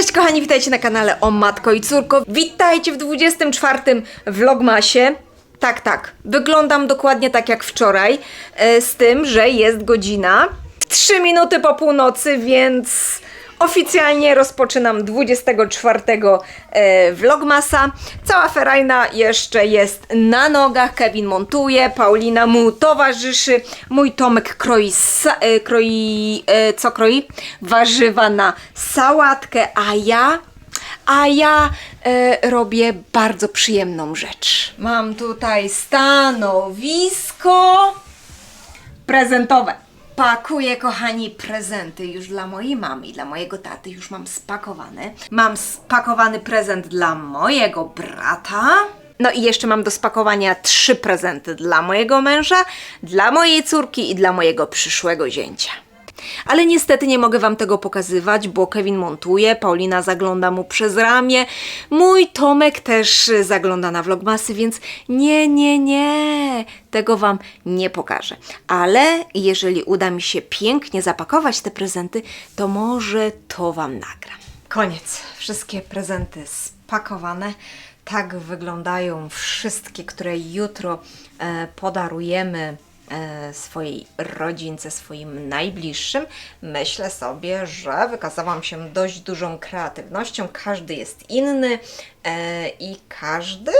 Cześć kochani, witajcie na kanale O Matko i Córko. Witajcie w 24 vlogmasie. Tak, tak, wyglądam dokładnie tak jak wczoraj, e, z tym, że jest godzina 3 minuty po północy, więc oficjalnie rozpoczynam 24 e, vlogmasa. Cała ferajna jeszcze jest na nogach, Kevin montuje, Paulina mu towarzyszy, mój Tomek kroi, e, kroi e, co kroi? Warzywa na sałatkę, a ja a ja e, robię bardzo przyjemną rzecz. Mam tutaj stanowisko prezentowe. Pakuję, kochani, prezenty już dla mojej mamy i dla mojego taty. Już mam spakowane. Mam spakowany prezent dla mojego brata. No i jeszcze mam do spakowania trzy prezenty dla mojego męża, dla mojej córki i dla mojego przyszłego zięcia. Ale niestety nie mogę Wam tego pokazywać, bo Kevin montuje, Paulina zagląda mu przez ramię, mój Tomek też zagląda na vlogmasy, więc nie, nie, nie, tego Wam nie pokażę. Ale jeżeli uda mi się pięknie zapakować te prezenty, to może to Wam nagram. Koniec. Wszystkie prezenty spakowane. Tak wyglądają wszystkie, które jutro e, podarujemy swojej rodzince, swoim najbliższym, myślę sobie, że wykazałam się dość dużą kreatywnością. Każdy jest inny e, i każdy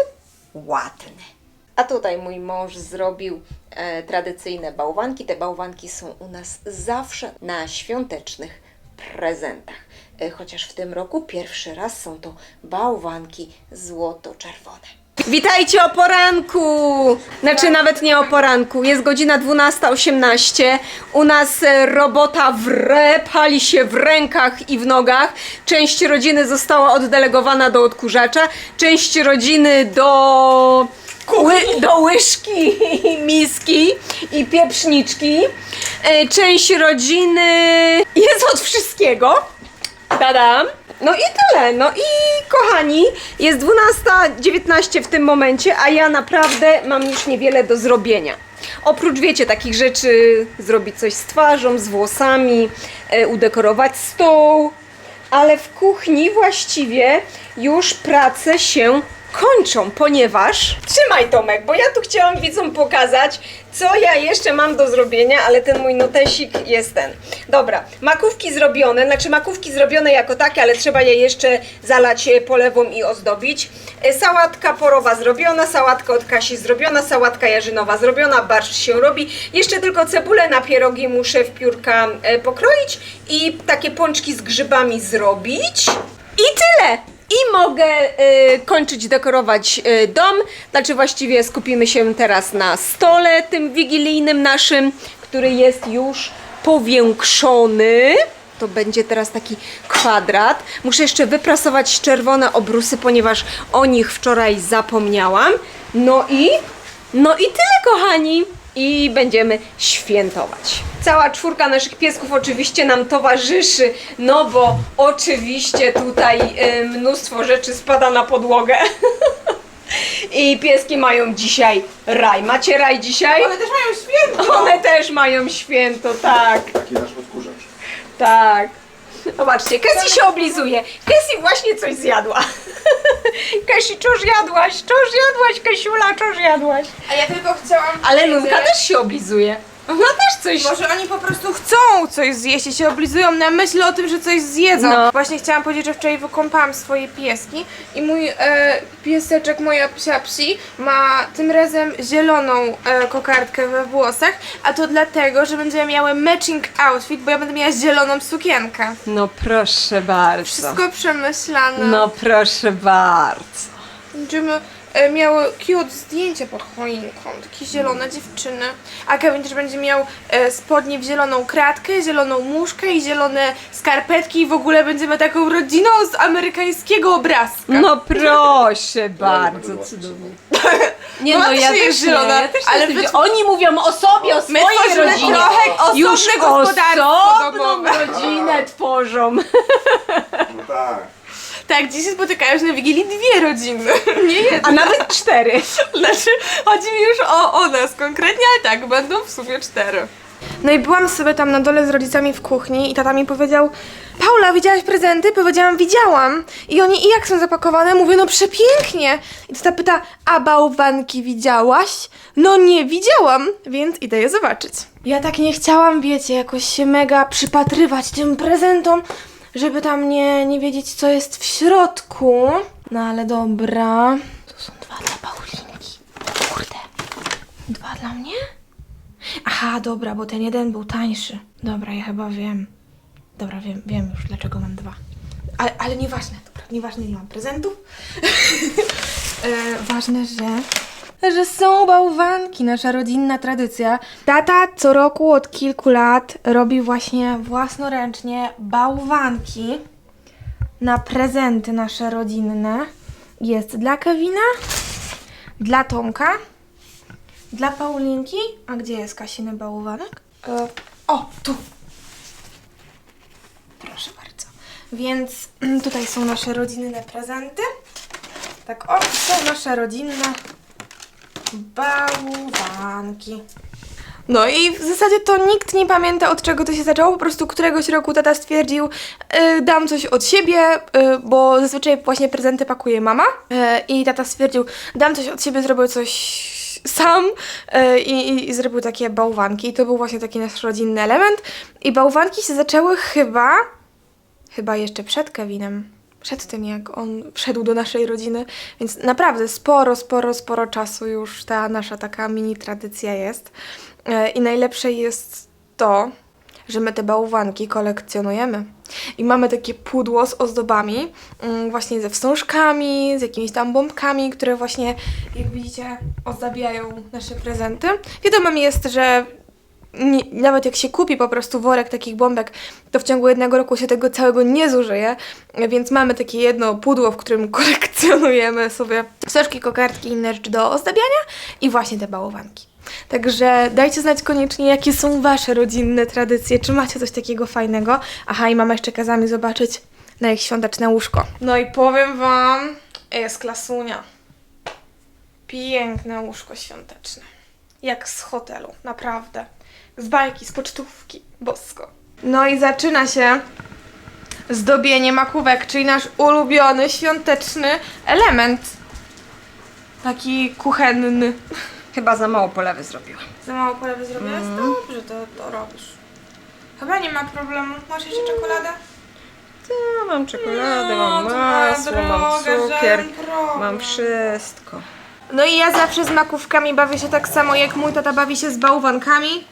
ładny. A tutaj mój mąż zrobił e, tradycyjne bałwanki. Te bałwanki są u nas zawsze na świątecznych prezentach. E, chociaż w tym roku pierwszy raz są to bałwanki złoto-czerwone. Witajcie o poranku! Znaczy nawet nie o poranku. Jest godzina 12.18. U nas e, robota wre, pali się w rękach i w nogach. Część rodziny została oddelegowana do odkurzacza, część rodziny do ły, do łyżki miski i pieprzniczki. E, Część rodziny jest od wszystkiego. Tadam. No i tyle. No i kochani, jest 12.19 w tym momencie, a ja naprawdę mam już niewiele do zrobienia. Oprócz, wiecie, takich rzeczy, zrobić coś z twarzą, z włosami, e, udekorować stół, ale w kuchni właściwie już prace się kończą, ponieważ... Trzymaj Tomek, bo ja tu chciałam widzom pokazać, co ja jeszcze mam do zrobienia, ale ten mój notesik jest ten. Dobra, makówki zrobione, znaczy makówki zrobione jako takie, ale trzeba je jeszcze zalać e, polewą i ozdobić. E, Sałatka porowa zrobiona, sałatka od Kasi zrobiona, sałatka jarzynowa zrobiona, barszcz się robi. Jeszcze tylko cebulę na pierogi muszę w piórka e, pokroić i takie pączki z grzybami zrobić. I tyle! I mogę y, kończyć dekorować y, dom. Znaczy właściwie skupimy się teraz na stole tym wigilijnym naszym, który jest już powiększony. To będzie teraz taki kwadrat. Muszę jeszcze wyprasować czerwone obrusy, ponieważ o nich wczoraj zapomniałam. No i no i tyle, kochani. I będziemy świętować. Cała czwórka naszych piesków oczywiście nam towarzyszy, no bo oczywiście tutaj y, mnóstwo rzeczy spada na podłogę. I pieski mają dzisiaj raj. Macie raj dzisiaj? One też mają święto! One też mają święto, tak. Taki nasz odkurzacz. Tak. Zobaczcie, Cassie się oblizuje. Cassie właśnie coś zjadła. Cassie, cóż jadłaś? Cóż jadłaś, Kasiula, cóż jadłaś? A ja tylko chciałam Ale Lunka też się oblizuje. Ona też coś... Może oni po prostu chcą coś zjeść i się oblizują na myśl o tym, że coś zjedzą. No. Właśnie chciałam powiedzieć, że wczoraj wykąpałam swoje pieski i mój e, pieseczek, moja psia psi ma tym razem zieloną e, kokardkę we włosach, a to dlatego, że będziemy miały matching outfit, bo ja będę miała zieloną sukienkę. No proszę bardzo. Wszystko przemyślane. No proszę bardzo. Będziemy miały cute zdjęcie pod choinką, takie zielone dziewczyny. A Kevin też będzie miał e, spodnie w zieloną kratkę, zieloną muszkę i zielone skarpetki i w ogóle będziemy taką rodziną z amerykańskiego obrazka. No proszę bardzo, cudownie. Nie No, no, ja też jest zielona, ja też ale wy- Oni mówią o sobie, o My swojej tworzymy rodzinie. trochę osobne Już gospodarstwo osobną domowe. rodzinę tworzą. No tak. Tak, dziś się spotykają się na Wigilii dwie rodziny, nie jedna. A nawet cztery. Znaczy, chodzi mi już o, o nas konkretnie, ale tak, będą w sumie cztery. No i byłam sobie tam na dole z rodzicami w kuchni i tata mi powiedział Paula, widziałaś prezenty? Powiedziałam, widziałam. I oni, i jak są zapakowane? Mówię, no przepięknie. I tata pyta, a bałwanki widziałaś? No nie widziałam, więc idę je zobaczyć. Ja tak nie chciałam, wiecie, jakoś się mega przypatrywać tym prezentom, żeby tam nie, nie wiedzieć, co jest w środku. No ale dobra. Tu są dwa dla Paulinki. Kurde. Dwa dla mnie? Aha, dobra, bo ten jeden był tańszy. Dobra, ja chyba wiem. Dobra, wiem, wiem już dlaczego mam dwa. Ale, ale nieważne, dobra, nieważne, nie mam prezentów. e, ważne, że. Że są bałwanki, nasza rodzinna tradycja. Tata co roku od kilku lat robi właśnie własnoręcznie bałwanki na prezenty nasze rodzinne. Jest dla Kevina, dla Tomka, dla Paulinki? A gdzie jest Kasiny bałwanek? E, o, tu. Proszę bardzo. Więc tutaj są nasze rodzinne prezenty. Tak, o, są nasze rodzinne bałwanki. No i w zasadzie to nikt nie pamięta od czego to się zaczęło, po prostu któregoś roku tata stwierdził, y, dam coś od siebie, y, bo zazwyczaj właśnie prezenty pakuje mama y, i tata stwierdził, dam coś od siebie, zrobił coś sam y, i, i, i zrobił takie bałwanki i to był właśnie taki nasz rodzinny element i bałwanki się zaczęły chyba, chyba jeszcze przed Kevinem. Przed tym, jak on wszedł do naszej rodziny, więc naprawdę sporo, sporo, sporo czasu już ta nasza taka mini tradycja jest. E, I najlepsze jest to, że my te bałwanki kolekcjonujemy. I mamy takie pudło z ozdobami, mm, właśnie ze wstążkami, z jakimiś tam bombkami, które właśnie, jak widzicie, ozdabiają nasze prezenty. Wiadomym jest, że nie, nawet jak się kupi po prostu worek takich bombek, to w ciągu jednego roku się tego całego nie zużyje, więc mamy takie jedno pudło, w którym kolekcjonujemy sobie wstążki, kokardki i inne rzeczy do ozdabiania i właśnie te bałwanki. Także dajcie znać koniecznie, jakie są wasze rodzinne tradycje, czy macie coś takiego fajnego. Aha, i mama jeszcze kazała mi zobaczyć na ich świąteczne łóżko. No i powiem wam, jest klasunia. Piękne łóżko świąteczne. Jak z hotelu, naprawdę. Z bajki, z pocztówki. Bosko. No i zaczyna się zdobienie makówek, czyli nasz ulubiony świąteczny element. Taki kuchenny. Chyba za mało polewy zrobiłam. Za mało polewy zrobiłaś? Dobrze, to, to robisz. Chyba nie ma problemu. Masz jeszcze czekoladę? Ja mam czekoladę, mam masło, mam cukier, mam wszystko. No i ja zawsze z makówkami bawię się tak samo, jak mój tata bawi się z bałwankami.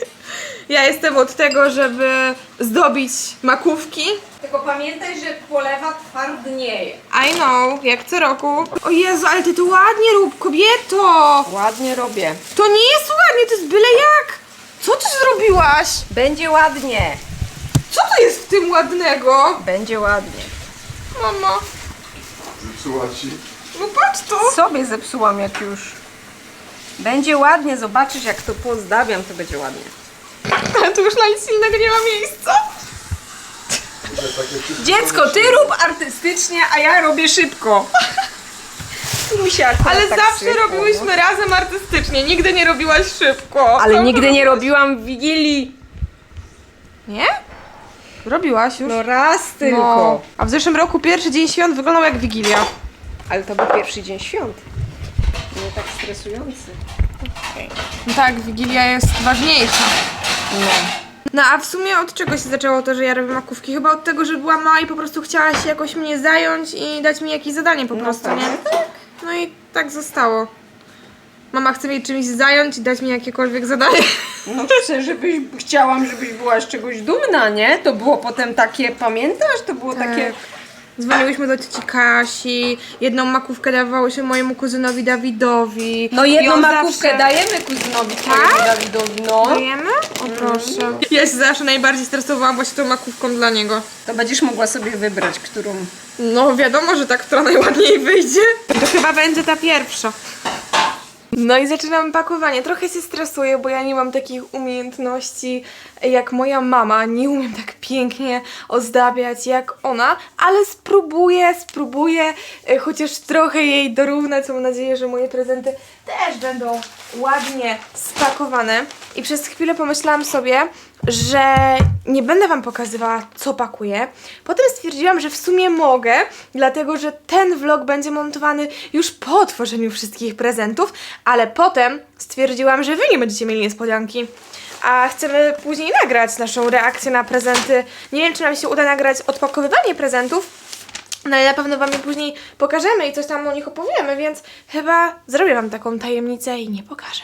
ja jestem od tego, żeby zdobić makówki. Tylko pamiętaj, że polewa twardnieje. I know, jak co roku. O Jezu, ale ty to ładnie rób, kobieto! Ładnie robię. To nie jest ładnie, to jest byle jak! Co ty zrobiłaś? Będzie ładnie. Co to jest w tym ładnego? Będzie ładnie. Mama, Zepsuła ci. No patrz to! Sobie zepsułam jak już. Będzie ładnie, zobaczysz jak to pozdawiam, to będzie ładnie. Ale tu już na nic innego nie ma miejsca. Dziecko, ty rób artystycznie, a ja robię szybko. Akurat Ale tak zawsze sypło, robiłyśmy razem artystycznie, nigdy nie robiłaś szybko. Ale nigdy nie robiłam w Wigilii. Nie? Robiłaś już? No raz tylko. No. A w zeszłym roku pierwszy dzień świąt wyglądał jak Wigilia. Ale to był pierwszy dzień świąt. Nie tak stresujący. No tak, Wigilia jest ważniejsza. No. No a w sumie od czego się zaczęło to, że ja robię makówki? Chyba od tego, że była mała i po prostu chciała się jakoś mnie zająć i dać mi jakieś zadanie po prostu, tak. nie? No i tak zostało. Mama chce mnie czymś zająć i dać mi jakiekolwiek zadanie. No chcę, żebyś, chciałam, żebyś była z czegoś dumna, nie? To było potem takie, pamiętasz? To było takie... Dzwoniłyśmy do cioci Kasi, jedną makówkę dawałyśmy mojemu kuzynowi Dawidowi. No I jedną on makówkę zawsze- dajemy kuzynowi twojemu Tak? Dawidowi, no. Dajemy? O proszę. Ja się zawsze najbardziej stresowałam właśnie tą makówką dla niego. To będziesz mogła sobie wybrać, którą... No wiadomo, że ta, która najładniej wyjdzie. To chyba będzie ta pierwsza. No i zaczynam pakowanie. Trochę się stresuję, bo ja nie mam takich umiejętności jak moja mama. Nie umiem tak pięknie ozdabiać jak ona, ale spróbuję, spróbuję e, chociaż trochę jej dorównać. Mam nadzieję, że moje prezenty też będą ładnie spakowane. I przez chwilę pomyślałam sobie, że nie będę Wam pokazywała, co pakuję. Potem stwierdziłam, że w sumie mogę, dlatego że ten vlog będzie montowany już po otworzeniu wszystkich prezentów, ale potem stwierdziłam, że Wy nie będziecie mieli niespodzianki. A chcemy później nagrać naszą reakcję na prezenty. Nie wiem, czy nam się uda nagrać odpakowywanie prezentów, no ale na pewno Wam je później pokażemy i coś tam o nich opowiemy, więc chyba zrobię Wam taką tajemnicę i nie pokażę.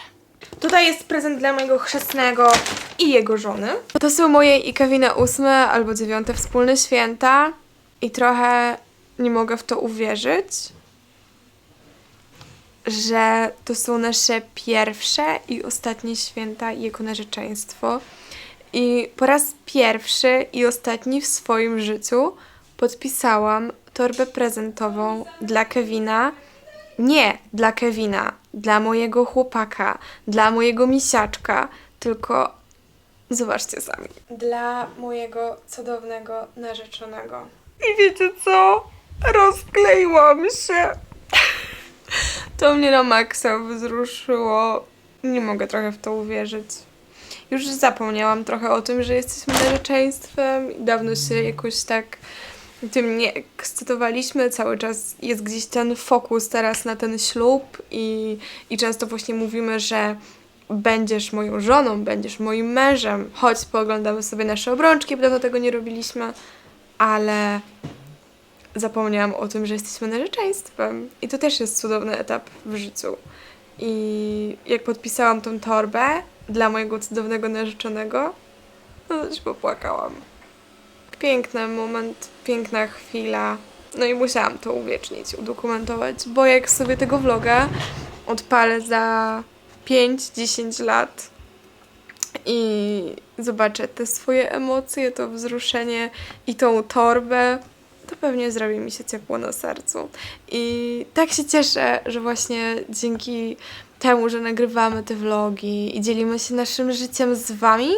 Tutaj jest prezent dla mojego chrzestnego i jego żony. To są moje i Kevina ósme albo dziewiąte wspólne święta i trochę nie mogę w to uwierzyć, że to są nasze pierwsze i ostatnie święta jego narzeczeństwo. I po raz pierwszy i ostatni w swoim życiu podpisałam torbę prezentową dla Kevina. Nie dla Kevina, dla mojego chłopaka, dla mojego misiaczka, tylko zobaczcie sami. Dla mojego cudownego narzeczonego. I wiecie co? Rozkleiłam się. To mnie na maksa wzruszyło. Nie mogę trochę w to uwierzyć. Już zapomniałam trochę o tym, że jesteśmy narzeczeństwem i dawno się jakoś tak tym nie ekscytowaliśmy. Cały czas jest gdzieś ten fokus teraz na ten ślub i, i często właśnie mówimy, że będziesz moją żoną, będziesz moim mężem, chodź pooglądamy sobie nasze obrączki, dawno tego nie robiliśmy, ale zapomniałam o tym, że jesteśmy narzeczeństwem i to też jest cudowny etap w życiu. I jak podpisałam tą torbę dla mojego cudownego narzeczonego, no to się popłakałam. Piękny moment, piękna chwila. No i musiałam to uwiecznić, udokumentować, bo jak sobie tego vloga odpalę za 5-10 lat i zobaczę te swoje emocje, to wzruszenie i tą torbę, to pewnie zrobi mi się ciepło na sercu. I tak się cieszę, że właśnie dzięki temu, że nagrywamy te vlogi i dzielimy się naszym życiem z Wami,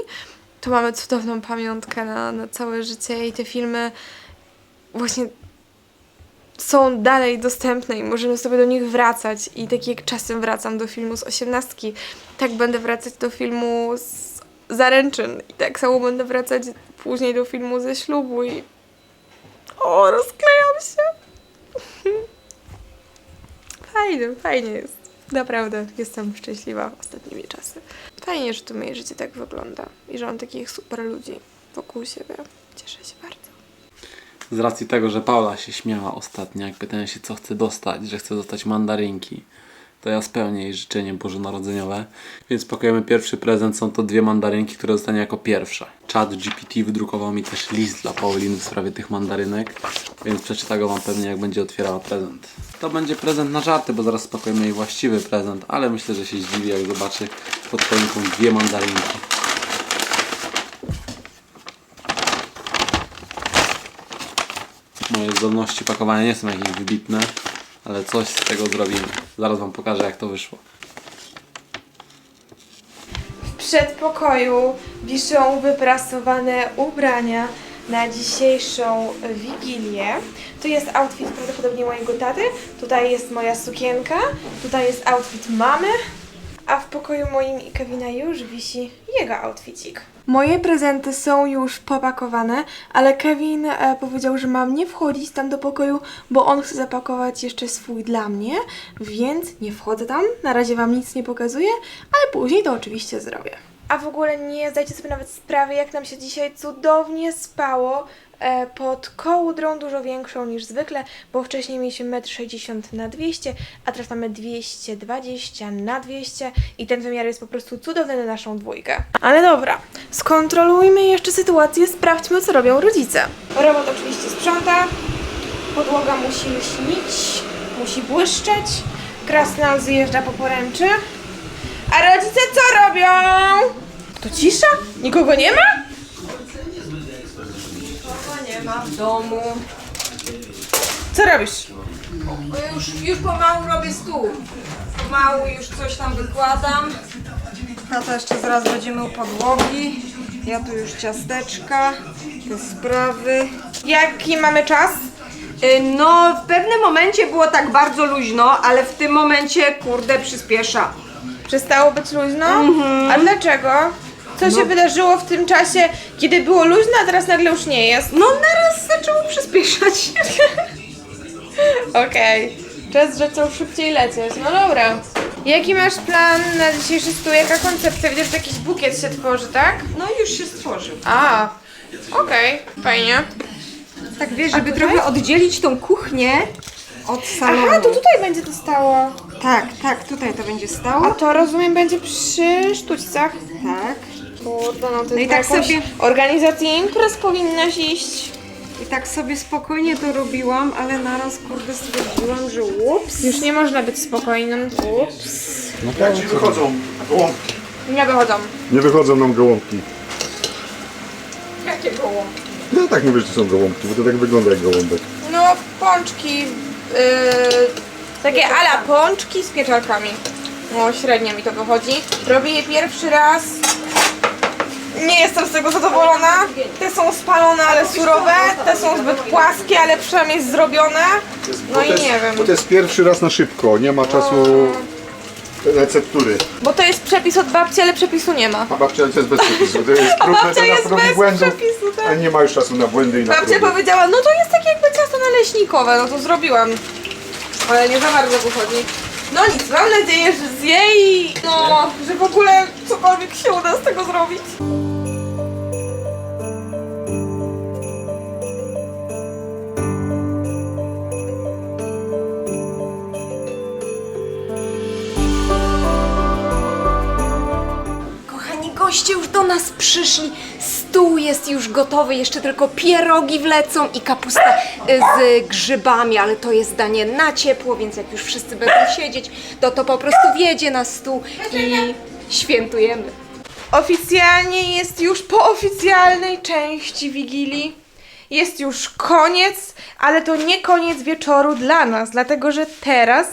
to mamy cudowną pamiątkę na, na całe życie i te filmy właśnie są dalej dostępne i możemy sobie do nich wracać. I tak jak czasem wracam do filmu z osiemnastki, tak będę wracać do filmu z zaręczyn. I tak samo będę wracać później do filmu ze ślubu i... O, rozklejam się! Fajnie, fajnie jest. Naprawdę, jestem szczęśliwa ostatnimi czasy. Fajnie, że to moje życie tak wygląda i że mam takich super ludzi wokół siebie. Cieszę się bardzo. Z racji tego, że Paula się śmiała ostatnio, jak pytałem się, co chce dostać, że chce dostać mandarynki, to ja spełnię jej życzenie bożonarodzeniowe. Więc pakujemy pierwszy prezent. Są to dwie mandarynki, które dostanie jako pierwsza. Chat GPT wydrukował mi też list dla Pauliny w sprawie tych mandarynek, więc przeczyta go wam pewnie, jak będzie otwierała prezent. To będzie prezent na żarty, bo zaraz spakujemy jej właściwy prezent, ale myślę, że się zdziwi, jak zobaczy pod choinką dwie mandarynki. Moje zdolności pakowania nie są jakieś wybitne, ale coś z tego zrobimy. Zaraz Wam pokażę, jak to wyszło. W przedpokoju wiszą wyprasowane ubrania na dzisiejszą wigilię. Tu jest outfit prawdopodobnie mojego taty, tutaj jest moja sukienka, tutaj jest outfit mamy, a w pokoju moim i Kevina już wisi jego outfitik. Moje prezenty są już popakowane, ale Kevin e, powiedział, że mam nie wchodzić tam do pokoju, bo on chce zapakować jeszcze swój dla mnie, więc nie wchodzę tam. Na razie Wam nic nie pokazuję, ale później to oczywiście zrobię. A w ogóle nie zdajcie sobie nawet sprawy, jak nam się dzisiaj cudownie spało pod kołdrą dużo większą niż zwykle, bo wcześniej mieliśmy 1,60 m na 200, a teraz mamy 220 na 200 i ten wymiar jest po prostu cudowny na naszą dwójkę. Ale dobra, skontrolujmy jeszcze sytuację, sprawdźmy co robią rodzice. Robot oczywiście sprząta, podłoga musi lśnić, musi błyszczeć, krasnal zjeżdża po poręczy, a rodzice co robią? To cisza? Nikogo nie ma? Ma w domu. Co robisz? Już, już pomału robię stół. Pomału już coś tam wykładam. A to jeszcze zaraz będziemy u podłogi. Ja tu już ciasteczka, te sprawy. Jaki mamy czas? Y, No, w pewnym momencie było tak bardzo luźno, ale w tym momencie, kurde, przyspiesza. Przestało być luźno? Mhm. A dlaczego? Co No. się wydarzyło w tym czasie, kiedy było luźno, a teraz nagle już nie jest? No, naraz zaczęło przyspieszać. Okej. Czas zaczął szybciej lecieć. No dobra. Jaki masz plan na dzisiejszy stół? Jaka koncepcja? Widzę, że jakiś bukiet się tworzy, tak? No, już się stworzył. A, okej, fajnie. Tak wiesz, żeby trochę oddzielić tą kuchnię od salonu. Aha, to tutaj będzie to stało. Tak, tak, tutaj to będzie A stało. to rozumiem będzie przy sztućcach. Tak. Kurde, no to No i tak sobie- organizację imprez powinnaś iść. I tak sobie spokojnie to robiłam, ale naraz, kurde, stwierdziłam, że ups. Już nie można być spokojnym. Ups. Jak ci wychodzą gołąbki? Nie wychodzą. Nie wychodzą nam gołąbki. Jakie gołąbki? Ja tak mówię, że to są gołąbki, bo to tak wygląda jak gołąbek. No, pączki, yy, takie ala pączki z pieczarkami. No, średnio mi to wychodzi. Robię je pierwszy raz. Nie jestem z tego zadowolona. Te są spalone, ale surowe. Te są zbyt płaskie, ale przynajmniej zrobione. No Bo i nie Bo wiem. to jest pierwszy raz na szybko, nie ma czasu receptury. Bo to jest przepis od babci, ale przepisu nie ma. A babcia jest bez przepisu. To jest próbne, babcia jest bez błędów, przepisu, tak. a nie ma już czasu na błędy i na Babcia próby. powiedziała, no to jest takie jakby ciasto naleśnikowe, no to zrobiłam. Ale nie za bardzo wychodzi. No nic, mam nadzieję, że zje i no, że w ogóle cokolwiek się uda z tego zrobić. Goście już do nas przyszli. Stół jest już gotowy, jeszcze tylko pierogi wlecą i kapusta y, z grzybami, ale to jest danie na ciepło, więc jak już wszyscy będą siedzieć, to to po prostu wjedzie na stół i świętujemy. Oficjalnie jest już po oficjalnej części Wigilii. Jest już koniec, ale to nie koniec wieczoru dla nas, dlatego że teraz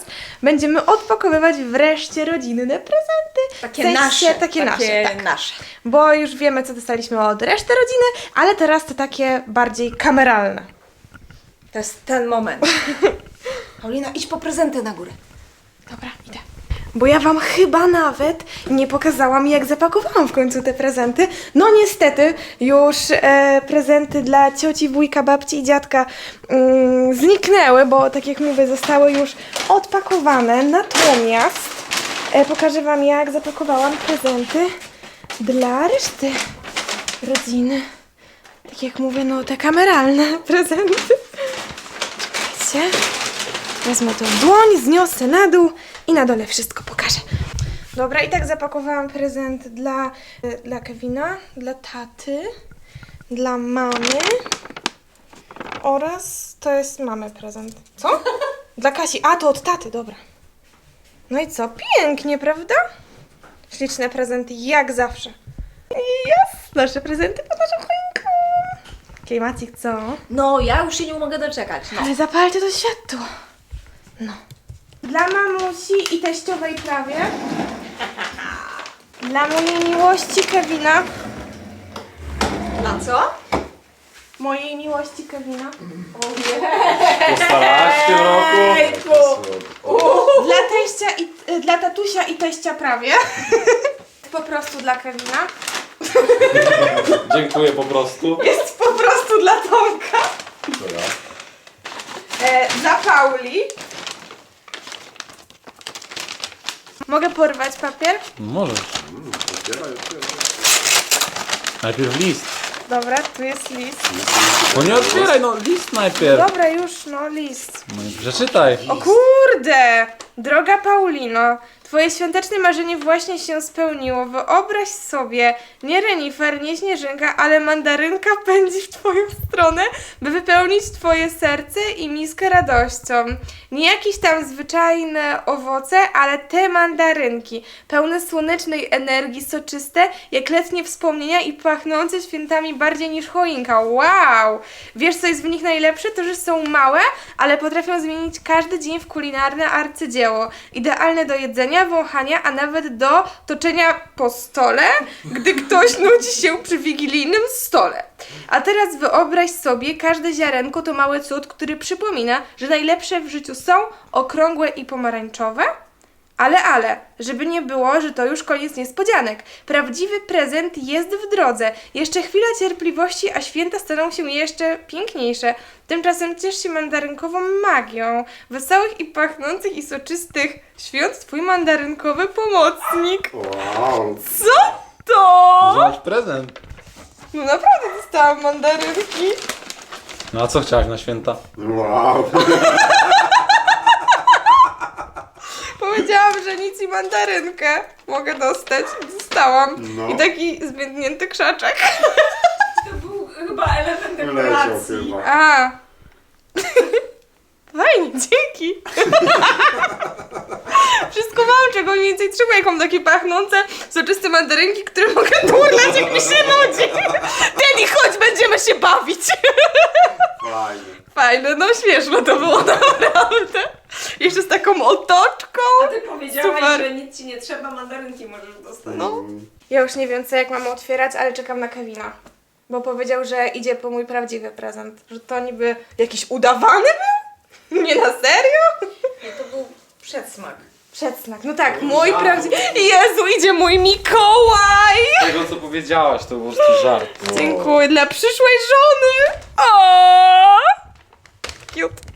będziemy odpakowywać wreszcie rodzinne prezenty. Takie W sensie, nasze. Takie, nasze, tak. nasze. Bo już wiemy, co dostaliśmy od reszty rodziny, ale teraz to takie bardziej kameralne. To jest ten moment. Paulina, idź po prezenty na górę. Dobra, idę. Bo ja wam chyba nawet nie pokazałam, jak zapakowałam w końcu te prezenty. No niestety, już e, prezenty dla cioci, wujka, babci i dziadka mm, zniknęły, bo tak jak mówię, zostały już odpakowane. Natomiast e, pokażę wam, jak zapakowałam prezenty dla reszty rodziny. Tak jak mówię, no te kameralne prezenty. Czekajcie. Wezmę w dłoń, zniosę na dół i na dole wszystko pokażę. Dobra, i tak zapakowałam prezent dla, dla Kevina, dla taty, dla mamy oraz to jest mamy prezent. Co? Dla Kasi. A, to od taty, dobra. No i co? Pięknie, prawda? Śliczne prezenty, jak zawsze. Jest! Nasze prezenty pod naszą choinką. Klimacik, co? No, ja już się nie mogę doczekać. No. Ale zapalcie to światło. No. Dla mamusi i teściowej prawie. Dla mojej miłości Kevina. A co? Mojej miłości Kevina. Postarałaś w tym roku? Dla teścia i y, dla tatusia i teścia prawie. Po prostu dla Kevina. Dziękuję po prostu. Jest po prostu dla Tomka. E, dla Pauli. Mogę porwać papier? Możesz. Najpierw list. Dobra, tu jest list. No nie otwieraj, no list najpierw. Dobra, już, no, list. No i przeczytaj. O kurde! Droga Paulino, twoje świąteczne marzenie właśnie się spełniło. Wyobraź sobie, nie renifer, nie śnieżynka, ale mandarynka pędzi w twoją stronę, by wypełnić twoje serce i miskę radością. Nie jakieś tam zwyczajne owoce, ale te mandarynki, pełne słonecznej energii, soczyste, jak letnie wspomnienia i pachnące świętami bardziej niż choinka. Wow! Wiesz, co jest w nich najlepsze? To, że są małe, ale potrafią zmienić każdy dzień w kulinarne arcydzieło. Idealne do jedzenia, wąchania, a nawet do toczenia po stole, gdy ktoś nudzi się przy wigilijnym stole. A teraz wyobraź sobie, każde ziarenko to mały cud, który przypomina, że najlepsze w życiu są okrągłe i pomarańczowe. Ale, ale, żeby nie było, że to już koniec niespodzianek. Prawdziwy prezent jest w drodze. Jeszcze chwila cierpliwości, a święta staną się jeszcze piękniejsze. Tymczasem ciesz się mandarynkową magią. Wesołych i pachnących i soczystych świąt twój mandarynkowy pomocnik. Wow. Co to? Masz prezent. No naprawdę dostałam mandarynki. No a co chciałaś na święta? Wow. Powiedziałam, że nic i mandarynkę mogę dostać. Dostałam. No. I taki zbiednięty krzaczek. To był chyba element Wyleciał chyba. A. Fajnie, dzięki. Wszystko mam, czego mniej więcej trzeba, jak mam takie pachnące, soczyste mandarynki, które mogę turlać, jak mi się nudzi. Daddy, chodź, będziemy się bawić. Fajnie. Fajne, no śmieszne to było naprawdę. Jeszcze z taką otoczką. A ty powiedziałaś, Super. że nic ci nie trzeba, mandarynki możesz dostać. No. Ja już nie wiem, co jak mam otwierać, ale czekam na Kevina. Bo powiedział, że idzie po mój prawdziwy prezent. Że to niby jakiś udawany był? Nie na serio? Nie, to był przedsmak. Przedsmak. No tak, mój prawdziwy... Jezu, idzie mój Mikołaj! Tego co powiedziałaś to po prostu żart. Dziękuję dla przyszłej żony. O! Cute.